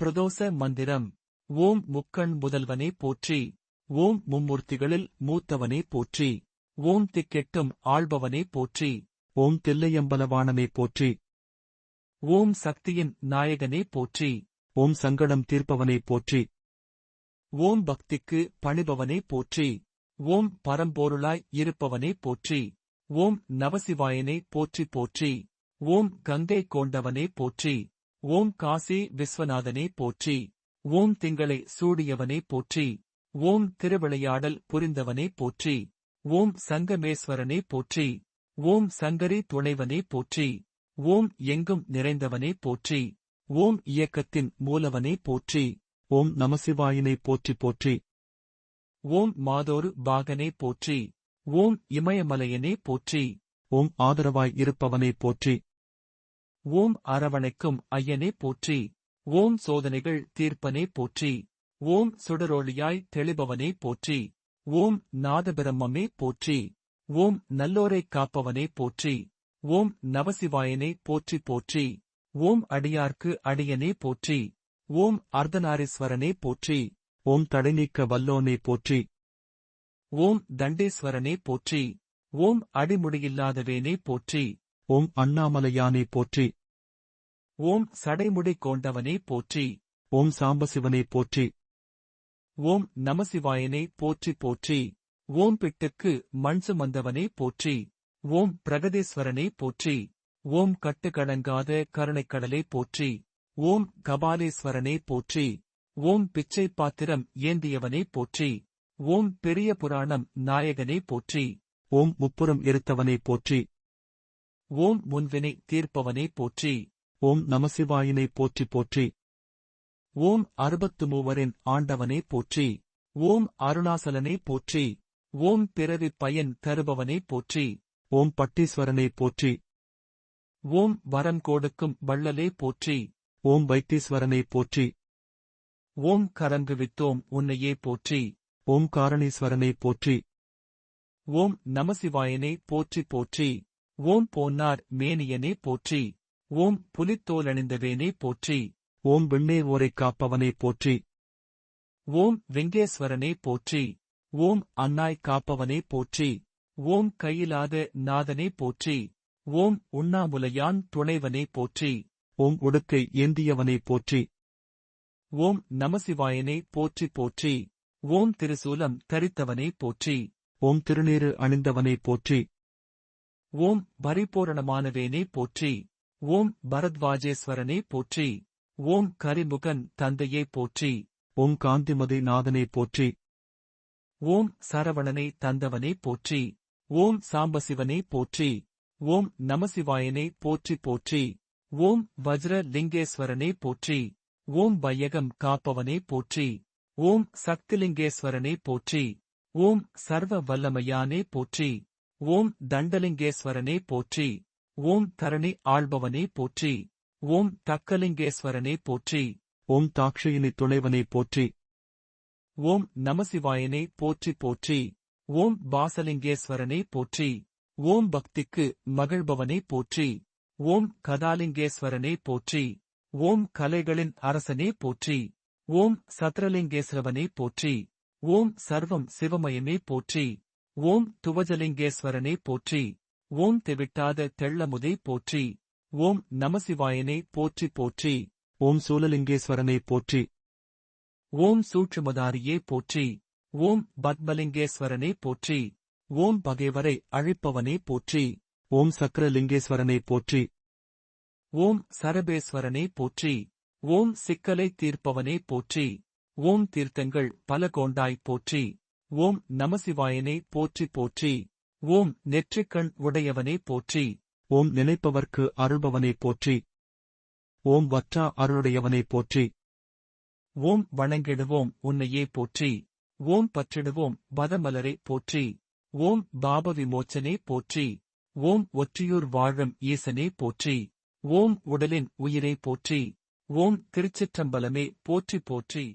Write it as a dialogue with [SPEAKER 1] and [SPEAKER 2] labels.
[SPEAKER 1] பிரதோஷ மந்திரம். ஓம் முக்கண் முதல்வனே போற்றி. ஓம் மும்மூர்த்திகளில் மூத்தவனே போற்றி. ஓம் திக்கெட்டும் ஆள்பவனே போற்றி.
[SPEAKER 2] ஓம் தில்லையம்பலவானமே போற்றி.
[SPEAKER 1] ஓம் சக்தியின் நாயகனே போற்றி.
[SPEAKER 2] ஓம் சங்கடம் தீர்ப்பவனே போற்றி.
[SPEAKER 1] ஓம் பக்திக்கு பணிபவனே போற்றி. ஓம் பரம்பொருளாய் இருப்பவனே போற்றி. ஓம் நவசிவாயனே போற்றி போற்றி. ஓம் கங்கை கோண்டவனே போற்றி. ஓம் காசி விஸ்வநாதனே போற்றி ஓம் திங்களை சூடியவனே போற்றி ஓம் திருவிளையாடல் புரிந்தவனே போற்றி ஓம் சங்கமேஸ்வரனே போற்றி ஓம் சங்கரி துணைவனே போற்றி ஓம் எங்கும் நிறைந்தவனே போற்றி ஓம் இயக்கத்தின் மூலவனே போற்றி
[SPEAKER 2] ஓம் நமசிவாயினை போற்றி போற்றி
[SPEAKER 1] ஓம் மாதோரு பாகனே போற்றி ஓம் இமயமலையனே போற்றி
[SPEAKER 2] ஓம் ஆதரவாய் இருப்பவனே போற்றி
[SPEAKER 1] ஓம் அரவணைக்கும் ஐயனே போற்றி ஓம் சோதனைகள் தீர்ப்பனே போற்றி ஓம் சுடரொளியாய் தெளிபவனே போற்றி ஓம் நாதபிரம்மமே போற்றி ஓம் நல்லோரைக் காப்பவனே போற்றி ஓம் நவசிவாயனே போற்றி போற்றி ஓம் அடியார்க்கு அடியனே போற்றி ஓம் அர்த்தநாரீஸ்வரனே போற்றி
[SPEAKER 2] ஓம் தடைநீக்க வல்லோனே போற்றி
[SPEAKER 1] ஓம் தண்டேஸ்வரனே போற்றி ஓம் அடிமுடியில்லாதவேனே போற்றி
[SPEAKER 2] ஓம் அண்ணாமலையானே போற்றி
[SPEAKER 1] ஓம் சடைமுடி கொண்டவனே போற்றி
[SPEAKER 2] ஓம் சாம்பசிவனே போற்றி
[SPEAKER 1] ஓம் நமசிவாயனே போற்றி போற்றி ஓம் பிட்டுக்கு மண் சுமந்தவனே போற்றி ஓம் பிரகதீஸ்வரனே போற்றி ஓம் கட்டுக்கடங்காத கருணைக்கடலே போற்றி ஓம் கபாலேஸ்வரனே போற்றி ஓம் பிச்சை பாத்திரம் ஏந்தியவனே போற்றி ஓம் பெரிய புராணம் நாயகனே போற்றி
[SPEAKER 2] ஓம் முப்புறம் எரித்தவனே போற்றி
[SPEAKER 1] ஓம் முன்வினை தீர்ப்பவனே போற்றி
[SPEAKER 2] ஓம் நமசிவாயினை போற்றி போற்றி
[SPEAKER 1] ஓம் அறுபத்து மூவரின் ஆண்டவனே போற்றி ஓம் அருணாசலனே போற்றி ஓம் பிறவி பயன் தருபவனே போற்றி
[SPEAKER 2] ஓம் பட்டீஸ்வரனே போற்றி
[SPEAKER 1] ஓம் வரம் கொடுக்கும் வள்ளலே போற்றி
[SPEAKER 2] ஓம் வைத்தீஸ்வரனே போற்றி
[SPEAKER 1] ஓம் கரங்கு வித்தோம் உன்னையே போற்றி
[SPEAKER 2] ஓம் காரணீஸ்வரனே போற்றி
[SPEAKER 1] ஓம் நமசிவாயனே போற்றி போற்றி ஓம் போன்னார் மேனியனே போற்றி ஓம் புலித்தோலணிந்தவேனே போற்றி
[SPEAKER 2] ஓம் விண்ணே ஓரைக் காப்பவனே போற்றி
[SPEAKER 1] ஓம் வெங்கேஸ்வரனே போற்றி ஓம் அன்னாய் காப்பவனே போற்றி ஓம் கையிலாத நாதனே போற்றி ஓம் உண்ணாமுலையான் துணைவனே போற்றி
[SPEAKER 2] ஓம் உடுக்கை ஏந்தியவனே போற்றி
[SPEAKER 1] ஓம் நமசிவாயனே போற்றி போற்றி ஓம் திருசூலம் தரித்தவனே போற்றி
[SPEAKER 2] ஓம் திருநீறு அணிந்தவனே போற்றி
[SPEAKER 1] ஓம் பரிபூரணமானவேனே போற்றி ஓம் பரத்வாஜேஸ்வரனே போற்றி ஓம் கரிமுகன் தந்தையே போற்றி
[SPEAKER 2] ஓம் காந்திமதி நாதனே போற்றி
[SPEAKER 1] ஓம் சரவணனை தந்தவனே போற்றி ஓம் சாம்பசிவனே போற்றி ஓம் நமசிவாயனே போற்றி போற்றி ஓம் வஜ்ர லிங்கேஸ்வரனே போற்றி ஓம் வையகம் காப்பவனே போற்றி ஓம் சக்திலிங்கேஸ்வரனே போற்றி ஓம் சர்வ வல்லமையானே போற்றி ஓம் தண்டலிங்கேஸ்வரனே போற்றி ஓம் தரணி ஆள்பவனே போற்றி ஓம் தக்கலிங்கேஸ்வரனே போற்றி
[SPEAKER 2] ஓம் தாக்ஷயினி துணைவனே போற்றி
[SPEAKER 1] ஓம் நமசிவாயனே போற்றி போற்றி ஓம் பாசலிங்கேஸ்வரனே போற்றி ஓம் பக்திக்கு மகிழ்பவனே போற்றி ஓம் கதாலிங்கேஸ்வரனே போற்றி ஓம் கலைகளின் அரசனே போற்றி ஓம் சத்ரலிங்கேஸ்வரனே போற்றி ஓம் சர்வம் சிவமயமே போற்றி ஓம் துவஜலிங்கேஸ்வரனே போற்றி ஓம் தெவிட்டாத தெள்ளமுதே போற்றி ஓம் நமசிவாயனே போற்றி போற்றி
[SPEAKER 2] ஓம் சூலலிங்கேஸ்வரனே போற்றி
[SPEAKER 1] ஓம் சூட்சுமதாரியே போற்றி ஓம் பத்மலிங்கேஸ்வரனே போற்றி ஓம் பகைவரை அழிப்பவனே போற்றி
[SPEAKER 2] ஓம் சக்கரலிங்கேஸ்வரனே போற்றி
[SPEAKER 1] ஓம் சரபேஸ்வரனே போற்றி ஓம் சிக்கலை தீர்ப்பவனே போற்றி ஓம் தீர்த்தங்கள் பல கொண்டாய் போற்றி ஓம் நமசிவாயனே போற்றி போற்றி. ஓம் நெற்றிக்கண் உடையவனே போற்றி.
[SPEAKER 2] ஓம் நினைப்பவர்க்கு அருள்பவனே போற்றி. ஓம் வற்றா அருளுடையவனே போற்றி.
[SPEAKER 1] ஓம் வணங்கிடுவோம் உன்னையே போற்றி. ஓம் பற்றிடுவோம் பதமலரே போற்றி. ஓம் பாப விமோச்சனே போற்றி. ஓம் ஒற்றியூர் வாழும் ஈசனே போற்றி. ஓம் உடலின் உயிரே போற்றி. ஓம் திருச்சிற்றம்பலமே போற்றி போற்றி.